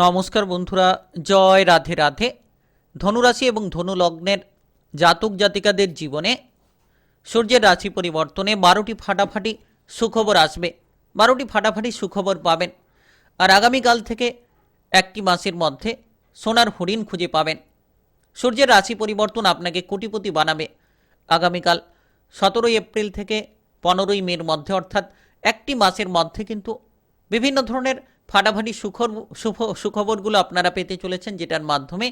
নমস্কার বন্ধুরা, জয় রাধে রাধে। ধনুরাশি এবং ধনু লগ্নের জাতক জাতিকাদের জীবনে সূর্যের রাশি পরিবর্তনে বারোটি ফাটাফাটি সুখবর আসবে। বারোটি ফাটাফাটি সুখবর পাবেন। আর আগামীকাল থেকে একটি মাসের মধ্যে সোনার হরিণ খুঁজে পাবেন। সূর্যের রাশি পরিবর্তন আপনাকে কোটিপতি বানাবে। আগামীকাল সতেরোই এপ্রিল থেকে পনেরোই মের মধ্যে, অর্থাৎ একটি মাসের মধ্যে কিন্তু বিভিন্ন ধরনের ফাটাফাটি সুখর সুখ সুখবরগুলো আপনারা পেতে চলেছেন, যেটার মাধ্যমে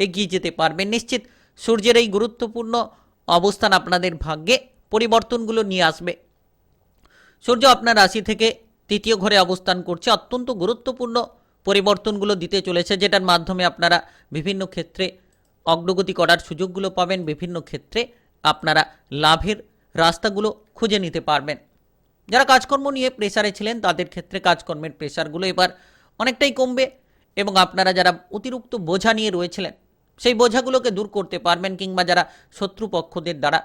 এগিয়ে যেতে পারবেন। নিশ্চিত সূর্যের এই গুরুত্বপূর্ণ অবস্থান আপনাদের ভাগ্যে পরিবর্তনগুলো নিয়ে আসবে। সূর্য আপনার রাশি থেকে তৃতীয় ঘরে অবস্থান করছে। অত্যন্ত গুরুত্বপূর্ণ পরিবর্তনগুলো দিতে চলেছে, যেটার মাধ্যমে আপনারা বিভিন্ন ক্ষেত্রে অগ্রগতি করার সুযোগগুলো পাবেন। বিভিন্ন ক্ষেত্রে আপনারা লাভের রাস্তাগুলো খুঁজে নিতে পারবেন। যারা কাজকর্ম নিয়ে প্রেসারে ছিলেন, তাদের ক্ষেত্রে কাজকর্মের প্রেসারগুলো এবার অনেকটাই কমবে এবং আপনারা যারা অতিরিক্ত বোঝা নিয়ে রয়েছিলেন, সেই বোঝাগুলোকে দূর করতে পারবেন কিংবা যারা শত্রুপক্ষদের দ্বারা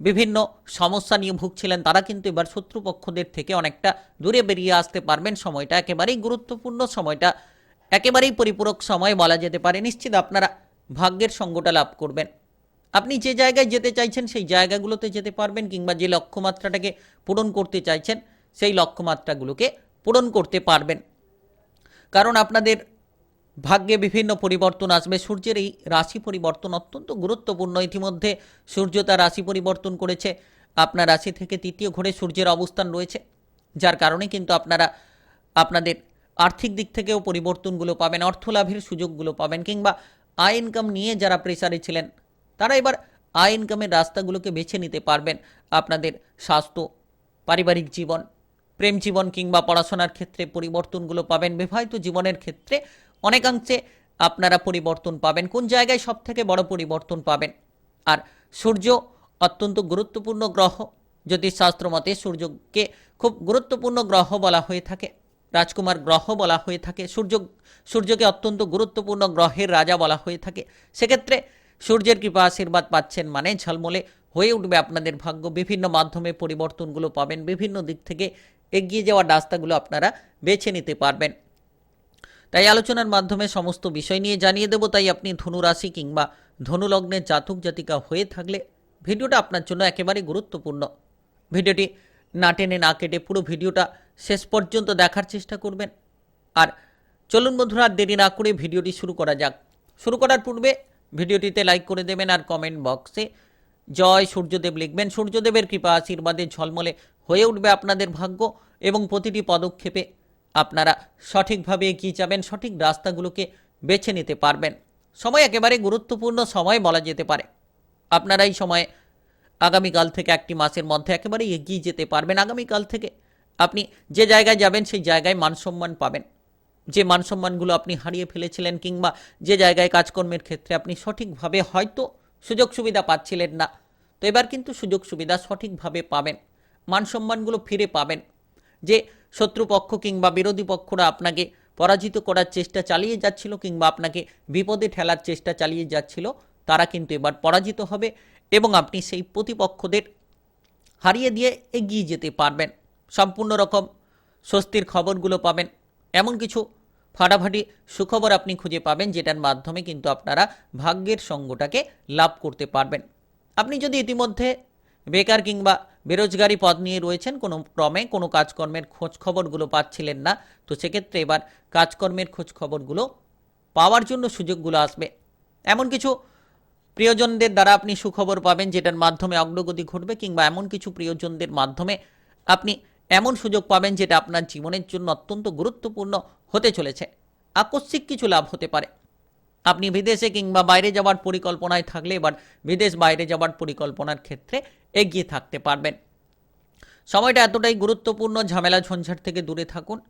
বিভিন্ন সমস্যা নিয়ে ভুগছিলেন, তারা কিন্তু এবার শত্রুপক্ষদের থেকে অনেকটা দূরে বেরিয়ে আসতে পারবেন। সময়টা একেবারেই গুরুত্বপূর্ণ, সময়টা একেবারেই পরিপূরক সময় বলা যেতে পারে। নিশ্চিত আপনারা ভাগ্যের সঙ্গটা লাভ করবেন। আপনি যে জায়গায় যেতে চাইছেন, সেই জায়গাগুলোতে যেতে পারবেন কিংবা যে লক্ষ্যমাত্রাটাকে পূরণ করতে চাইছেন, সেই লক্ষ্যমাত্রাগুলোকে পূরণ করতে পারবেন। কারণ আপনাদের ভাগ্যে বিভিন্ন পরিবর্তন আসবে। সূর্যের এই রাশি পরিবর্তন অত্যন্ত গুরুত্বপূর্ণ। ইতিমধ্যে সূর্য তার রাশি পরিবর্তন করেছে। আপনার রাশি থেকে তৃতীয় ঘরে সূর্যের অবস্থান রয়েছে, যার কারণে কিন্তু আপনারা আপনাদের আর্থিক দিক থেকেও পরিবর্তনগুলো পাবেন অর্থ লাভের সুযোগগুলো পাবেন কিংবা আয় ইনকাম নিয়ে যারা প্রেসারে ছিলেন তারা এবার আয় ইনকামের রাস্তাগুলোকে বেছে নিতে পারবেন। আপনাদের স্বাস্থ্য, পারিবারিক জীবন, প্রেম জীবন কিংবা পড়াশোনার ক্ষেত্রে পরিবর্তনগুলো পাবেন। বিবাহিত জীবনের ক্ষেত্রে অনেকাংশে আপনারা পরিবর্তন পাবেন। কোন জায়গায় সব থেকে বড় পরিবর্তন পাবেন? আর সূর্য অত্যন্ত গুরুত্বপূর্ণ গ্রহ। জ্যোতিষশাস্ত্র মতে সূর্যকে খুব গুরুত্বপূর্ণ গ্রহ বলা হয়ে থাকে, রাজকুমার গ্রহ বলা হয়ে থাকে, সূর্য, সূর্যকে অত্যন্ত গুরুত্বপূর্ণ গ্রহের রাজা বলা হয়ে থাকে, সেক্ষেত্রে সূর্যের কৃপা আশীর্বাদ পাচ্ছেন মানে ঝলমলে হয়ে উঠবে আপনাদের ভাগ্য। বিভিন্ন মাধ্যমে পরিবর্তনগুলো পাবেন, বিভিন্ন দিক থেকে এগিয়ে যাওয়ার রাস্তাগুলো আপনারা বেছে নিতে পারবেন। তাই আলোচনার মাধ্যমে সমস্ত বিষয় নিয়ে জানিয়ে দেব। তাই আপনি ধনু রাশি কিংবা ধনুলগ্নের জাতক জাতিকা হয়ে থাকলে ভিডিওটা আপনার জন্য একেবারে গুরুত্বপূর্ণ। ভিডিওটি না টেনে না কেটে পুরো ভিডিওটা শেষ পর্যন্ত দেখার চেষ্টা করবেন। আর চলুন বন্ধুরা দেরি না করে ভিডিওটি শুরু করা যাক। শুরু করার পূর্বে ভিডিওটিতে লাইক করে দেবেন আর কমেন্ট বক্সে জয় সূর্যদেব লিখবেন। সূর্যদেবের কৃপা আশীর্বাদে ঝলমলে হয়ে উঠবে আপনাদের ভাগ্য এবং প্রতিটি পদক্ষেপে আপনারা সঠিকভাবে এগিয়ে যাবেন, সঠিক রাস্তাগুলোকে বেছে নিতে পারবেন। সময় একেবারে গুরুত্বপূর্ণ সময় বলা যেতে পারে। আপনারা এই সময়ে আগামীকাল থেকে একটি মাসের মধ্যে একেবারে এগিয়ে যেতে পারবেন। আগামীকাল থেকে আপনি যে জায়গায় যাবেন সেই জায়গায় মানসম্মান পাবেন। যে মানসম্মানগুলো আপনি হারিয়ে ফেলেছিলেন কিংবা যে জায়গায় কাজকর্মের ক্ষেত্রে আপনি সঠিকভাবে হয়তো সুযোগ সুবিধা পাচ্ছিলেন না, তো এবার কিন্তু সুযোগ সুবিধা সঠিকভাবে পাবেন, মানসম্মানগুলো ফিরে পাবেন। যে শত্রুপক্ষ কিংবা বিরোধী পক্ষরা আপনাকে পরাজিত করার চেষ্টা চালিয়ে যাচ্ছিল কিংবা আপনাকে বিপদে ঠেলার চেষ্টা চালিয়ে যাচ্ছিল, তারা কিন্তু এবার পরাজিত হবে এবং আপনি সেই প্রতিপক্ষদের হারিয়ে দিয়ে এগিয়ে যেতে পারবেন। সম্পূর্ণ রকম স্বস্তির খবরগুলো পাবেন। এমন কিছু ফাটাফাটি সুখবর আপনি খুঁজে পাবেন, যেটার মাধ্যমে কিন্তু আপনারা ভাগ্যের সঙ্গটাকে লাভ করতে পারবেন। আপনি যদি ইতিমধ্যে বেকার কিংবা বেরোজগারি পদ নিয়ে রয়েছেন, কোনো ক্রমে কোনো কাজকর্মের খোঁজ খবরগুলো পাচ্ছিলেন না, তো সেক্ষেত্রে এবার কাজকর্মের খোঁজ খবরগুলো পাওয়ার জন্য সুযোগগুলো আসবে। এমন কিছু প্রিয়জনদের দ্বারা আপনি সুখবর পাবেন, যেটার মাধ্যমে অগ্রগতি ঘটবে, কিংবা এমন কিছু প্রিয়জনদের মাধ্যমে আপনি এমন সুযোগ পাবেন, যেটা আপনার জীবনের জন্য অত্যন্ত গুরুত্বপূর্ণ হতে চলেছে। আকস্মিক কিছু লাভ হতে পারে। আপনি বিদেশে কিংবা বাইরে যাওয়ার পরিকল্পনায় থাকলে এবার বিদেশ বাইরে যাওয়ার পরিকল্পনার ক্ষেত্রে এগিয়ে থাকতে পারবেন। সময়টা এতটাই গুরুত্বপূর্ণ, ঝামেলা ঝঞ্ঝাট থেকে দূরে থাকুন।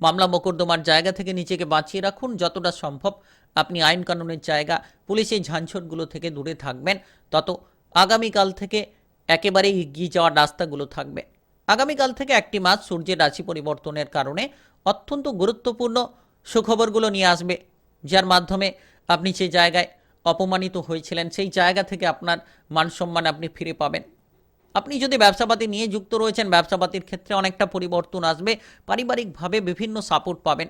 মামলা মোকদ্দমার জায়গা থেকে নিজেকে বাঁচিয়ে রাখুন। যতটা সম্ভব আপনি আইন কানুনের জায়গা, পুলিশের ঝাঞ্ঝটগুলো থেকে দূরে থাকবেন। তত আগামীকাল থেকে একেবারেই এগিয়ে যাওয়ার রাস্তাগুলো থাকবে। আগামীকাল থেকে একটি মাস সূর্যের রাশি পরিবর্তনের কারণে অত্যন্ত গুরুত্বপূর্ণ সুখবরগুলো নিয়ে আসবে, যার মাধ্যমে আপনি যে জায়গায় অপমানিত হয়েছিলেন, সেই জায়গা থেকে আপনার মানসম্মান আপনি ফিরে পাবেন। আপনি যদি ব্যবসাপাতি নিয়ে যুক্ত রয়েছেন, ব্যবসাপাতির ক্ষেত্রে অনেকটা পরিবর্তন আসবে। পারিবারিকভাবে বিভিন্ন সাপোর্ট পাবেন।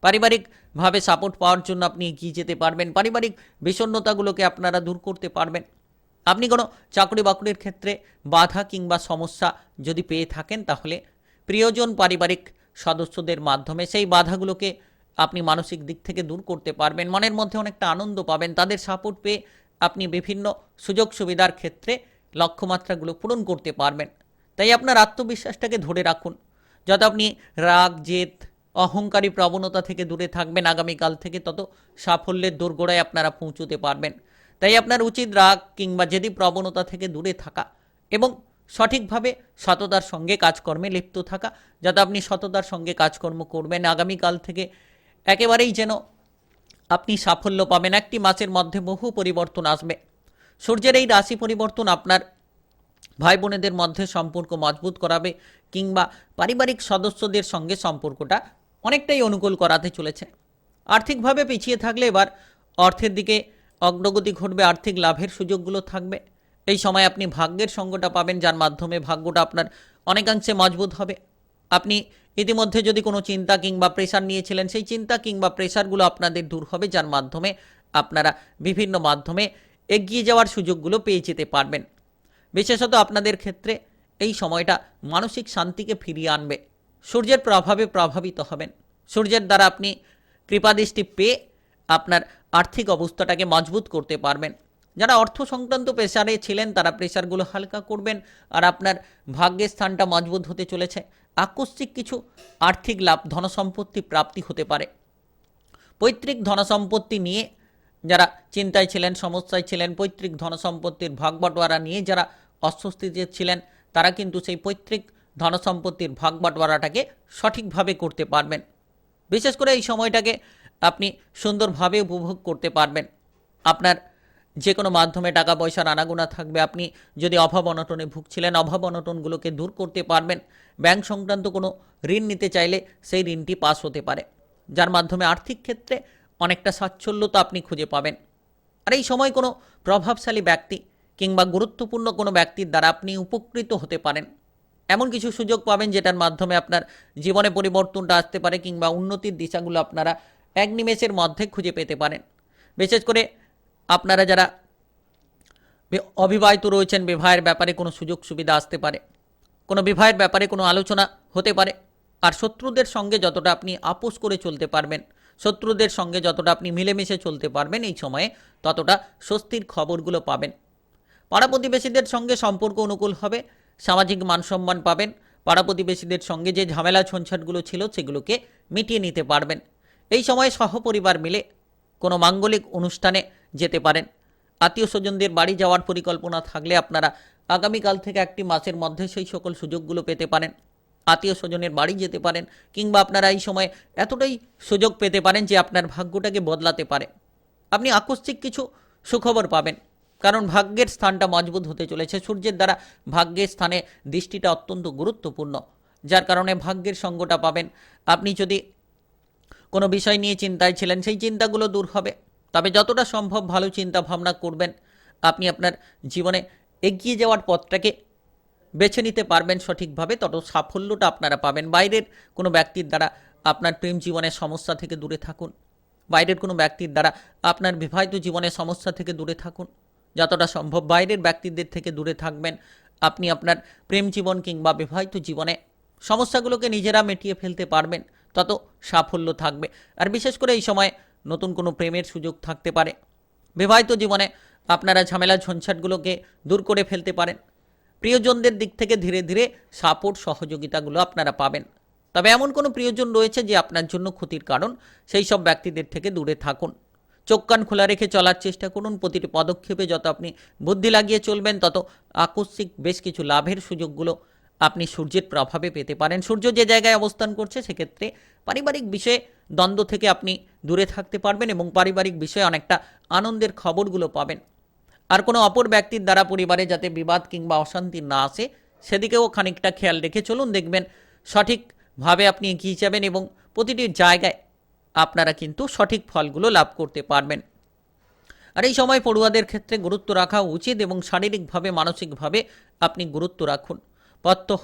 পারিবারিকভাবে সাপোর্ট পাওয়ার জন্য আপনি এগিয়ে যেতে পারবেন। পারিবারিক বিষণ্ণতাগুলোকে আপনারা দূর করতে পারবেন। আপনি কোনো চাকরি বাকরির ক্ষেত্রে বাধা কিংবা সমস্যা যদি পেয়ে থাকেন, তাহলে প্রিয়জন পারিবারিক সদস্যদের মাধ্যমে সেই বাধাগুলোকে আপনি মানসিক দিক থেকে দূর করতে পারবেন। মনের মধ্যে অনেকটা আনন্দ পাবেন। তাদের সাপোর্ট পেয়ে আপনি বিভিন্ন সুযোগ সুবিধার ক্ষেত্রে লক্ষ্যমাত্রাগুলো পূরণ করতে পারবেন। তাই আপনার আত্মবিশ্বাসটাকে ধরে রাখুন। যত আপনি রাগ, জেদ, অহংকারী প্রবণতা থেকে দূরে থাকবেন, আগামীকাল থেকে তত সাফল্যের দোরগোড়ায় আপনারা পৌঁছতে পারবেন। তাই আপনার উচিত রাগ কিংবা জেদি প্রবণতা থেকে দূরে থাকা এবং সঠিকভাবে সততার সঙ্গে কাজকর্মে লিপ্ত থাকা, যাতে আপনি সততার সঙ্গে কাজকর্ম করবেন। আগামীকাল থেকে একেবারেই যেন আপনি সাফল্য পাবেন। একটি মাসের মধ্যে বহু পরিবর্তন আসবে। সূর্যের এই রাশি পরিবর্তন আপনার ভাই বোনেদের মধ্যে সম্পর্ক মজবুত করাবে কিংবা পারিবারিক সদস্যদের সঙ্গে সম্পর্কটা অনেকটাই অনুকূল করাতে চলেছে। আর্থিকভাবে পিছিয়ে থাকলে এবার অর্থের দিকে অগ্রগতি ঘটবে, আর্থিক লাভের সুযোগগুলো থাকবে। এই সময় আপনি ভাগ্যের সঙ্গটা পাবেন, যার মাধ্যমে ভাগ্যটা আপনার অনেকাংশে মজবুত হবে। আপনি ইতিমধ্যে যদি কোনো চিন্তা কিংবা প্রেশার নিয়েছিলেন, সেই চিন্তা কিংবা প্রেশারগুলো আপনাদের দূর হবে, যার মাধ্যমে আপনারা বিভিন্ন মাধ্যমে এগিয়ে যাওয়ার সুযোগগুলো পেয়ে যেতে পারবেন। বিশেষত আপনাদের ক্ষেত্রে এই সময়টা মানসিক শান্তিকে ফিরিয়ে আনবে। সূর্যের প্রভাবে প্রভাবিত হবেন। সূর্যের দ্বারা আপনি কৃপাদৃষ্টি পেয়ে আপনার আর্থিক অবস্থাটাকে মজবুত করতে পারবেন। যারা অর্থ সংক্রান্ত প্রেশারে ছিলেন, তারা প্রেশারগুলো হালকা করবেন আর আপনার ভাগ্যের স্থানটা মজবুত হতে চলেছে। আকস্মিক কিছু আর্থিক লাভ, ধনসম্পত্তি প্রাপ্তি হতে পারে। পৈতৃক ধনসম্পত্তি নিয়ে যারা চিন্তায় ছিলেন, সমস্যায় ছিলেন, পৈতৃক ধনসম্পত্তির ভাগ বাটোয়ারা নিয়ে যারা অস্বস্তিতে ছিলেন, তারা কিন্তু সেই পৈতৃক ধনসম্পত্তির ভাগ বাটোয়ারাটাকে সঠিকভাবে করতে পারবেন। বিশেষ করে এই সময়টাকে আপনি সুন্দরভাবে উপভোগ করতে পারবেন। আপনার যে কোনো মাধ্যমে টাকা পয়সার আনাগোনা থাকবে। আপনি যদি অভাব অনটনে ভুগছিলেন, অভাব অনটনগুলোকে দূর করতে পারবেন। ব্যাংক সংক্রান্ত কোনো ঋণ নিতে চাইলে সেই ঋণটি পাস হতে পারে। যার মাধ্যমে আর্থিক ক্ষেত্রে অনেকটা সাচ্ছল্যতা আপনি খুঁজে পাবেন। আর এই সময় কোনো প্রভাবশালী ব্যক্তি কিংবা গুরুত্বপূর্ণ কোনো ব্যক্তির দ্বারা আপনি উপকৃত হতে পারেন। এমন কিছু সুযোগ পাবেন যেটার মাধ্যমে আপনার জীবনে পরিবর্তনটা আসতে পারে কিংবা উন্নতির দিশাগুলো আপনারা এক নিমেষের মধ্যে খুঁজে পেতে পারেন। বিশেষ করে আপনারা যারা অবিবাহিত রয়েছেন, বিবাহের ব্যাপারে কোনো সুযোগ সুবিধা আসতে পারে, কোনো বিবাহের ব্যাপারে কোনো আলোচনা হতে পারে, আর শত্রুদের সঙ্গে যতটা আপনি আপোষ করে চলতে পারবেন, শত্রুদের সঙ্গে যতটা আপনি মিলেমিশে চলতে পারবেন এই সময়ে, ততটা স্বস্তির খবরগুলো পাবেন। পাড়া প্রতিবেশীদের সঙ্গে সম্পর্ক অনুকূল হবে, সামাজিক মানসম্মান পাবেন, পাড়া প্রতিবেশীদের সঙ্গে যে ঝামেলা ঝঞ্ঝাটগুলো ছিল সেগুলোকে মিটিয়ে নিতে পারবেন। এই সময়ে সহপরিবার মিলে কোনো মাঙ্গলিক অনুষ্ঠানে যেতে পারেন। আত্মীয় স্বজনদের বাড়ি যাওয়ার পরিকল্পনা থাকলে আপনারা আগামীকাল থেকে একটি মাসের মধ্যে সেই সকল সুযোগগুলো পেতে পারেন। আত্মীয় স্বজনের বাড়ি যেতে পারেন কিংবা আপনারা এই সময় এতটাই সুযোগ পেতে পারেন যে আপনার ভাগ্যটাকে বদলাতে পারে। আপনি আকস্মিক কিছু সুখবর পাবেন, কারণ ভাগ্যের স্থানটা মজবুত হতে চলেছে। সূর্যের দ্বারা ভাগ্যের স্থানে দৃষ্টিটা অত্যন্ত গুরুত্বপূর্ণ, যার কারণে ভাগ্যের সঙ্গটা পাবেন। আপনি যদি কোনো বিষয় নিয়ে চিন্তায় ছিলেন, সেই চিন্তাগুলো দূর হবে। তবে যতটা সম্ভব ভালো চিন্তা ভাবনা করবেন। আপনি আপনার জীবনে এগিয়ে যাওয়ার পথটাকে বেছে নিতে পারবেন সঠিকভাবে। তত সাফল্যটা আপনারা পাবেন। বাইরের কোনো ব্যক্তির দ্বারা আপনার প্রেম জীবনের সমস্যা থেকে দূরে থাকুন। বাইরের কোনো ব্যক্তির দ্বারা আপনার বিবাহিত জীবনের সমস্যা থেকে দূরে থাকুন। যতটা সম্ভব বাইরের ব্যক্তিদের থেকে দূরে থাকবেন। আপনি আপনার প্রেম জীবন কিংবা বিবাহিত জীবনে সমস্যাগুলোকে নিজেরা মিটিয়ে ফেলতে পারবেন। তত সাফল্য থাকবে। আর বিশেষ করে এই সময় নতুন কোনো প্রেমের সুযোগ থাকতে পারে। বিবাহিত জীবনে আপনারা ঝামেলা ঝঞ্ঝাটগুলোকে দূর করে ফেলতে পারেন। প্রিয়জনদের দিক থেকে ধীরে ধীরে সাপোর্ট সহযোগিতাগুলো আপনারা পাবেন। তবে এমন কোনো প্রিয়জন রয়েছে যে আপনার জন্য ক্ষতির কারণ? সেই সব ব্যক্তিদের থেকে দূরে থাকুন। চোখ কান খোলা রেখে চলার চেষ্টা করুন। প্রতিটি পদক্ষেপে যত আপনি বুদ্ধি লাগিয়ে চলবেন, তত আকস্মিক বেশ কিছু লাভের সুযোগগুলো আপনি সূর্যের প্রভাবে পেতে পারেন। সূর্য যে জায়গায় অবস্থান করছে, সেক্ষেত্রে পারিবারিক বিষয়ে দ্বন্দ্ব থেকে আপনি দূরে থাকতে পারবেন এবং পারিবারিক বিষয়ে অনেকটা আনন্দের খবরগুলো পাবেন। আর কোনো অপর ব্যক্তির দ্বারা পরিবারে যাতে বিবাদ কিংবা অশান্তি না আসে, সেদিকেও খানিকটা খেয়াল রেখে চলুন দেখবেন সঠিকভাবে আপনি এগিয়ে যাবেন এবং প্রতিটি জায়গায় আপনারা কিন্তু সঠিক ফলগুলো লাভ করতে পারবেন। আর এই সময় পড়ুয়াদের ক্ষেত্রে গুরুত্ব রাখা উচিত এবং শারীরিকভাবে, মানসিকভাবে আপনি গুরুত্ব রাখুন। প্রত্যহ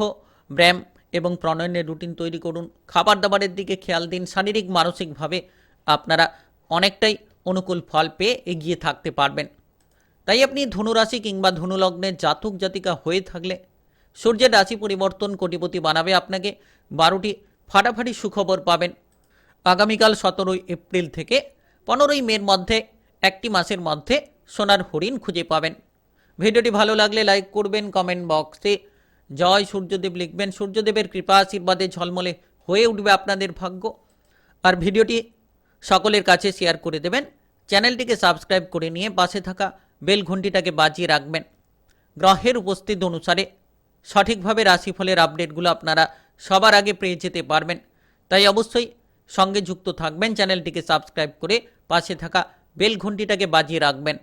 ব্যায়াম এবং প্রণয়নের রুটিন তৈরি করুন। খাবার দাবারের দিকে খেয়াল দিন। শারীরিক, মানসিকভাবে আপনারা অনেকটাই অনুকূল ফল পেয়ে এগিয়ে থাকতে পারবেন। তাই আপনি ধনুরাশি কিংবা ধনুলগ্নের জাতক, জাতিকা হয়ে থাকলে সূর্যের রাশি পরিবর্তন কোটিপতি বানাবে। আপনাকে বারোটি ফাটাফাটি সুখবর পাবেন। আগামীকাল সতেরোই এপ্রিল থেকে পনেরোই মের মধ্যে, একটি মাসের মধ্যে সোনার হরিণ খুঁজে পাবেন। ভিডিওটি ভালো লাগলে লাইক করবেন, কমেন্ট বক্সে জয় সূর্যদেব লিখবেন। সূর্যদেবের কৃপা আশীর্বাদে ঝলমলে, হয়ে উঠবে আপনাদের ভাগ্য। আর ভিডিওটি সকলের কাছে শেয়ার করে দেবেন। চ্যানেলটিকে সাবস্ক্রাইব করে নিয়ে পাশে থাকা বেল ঘন্টিটাকে বাজিয়ে রাখবেন। গ্রহের উপস্থিতি অনুসারে সঠিকভাবে রাশিফলের আপডেটগুলো আপনারা সবার আগে পেয়ে যেতে পারবেন। তাই অবশ্যই সঙ্গে যুক্ত থাকবেন। চ্যানেলটিকে সাবস্ক্রাইব করে পাশে থাকা বেল ঘন্টিটাকে বাজিয়ে রাখবেন।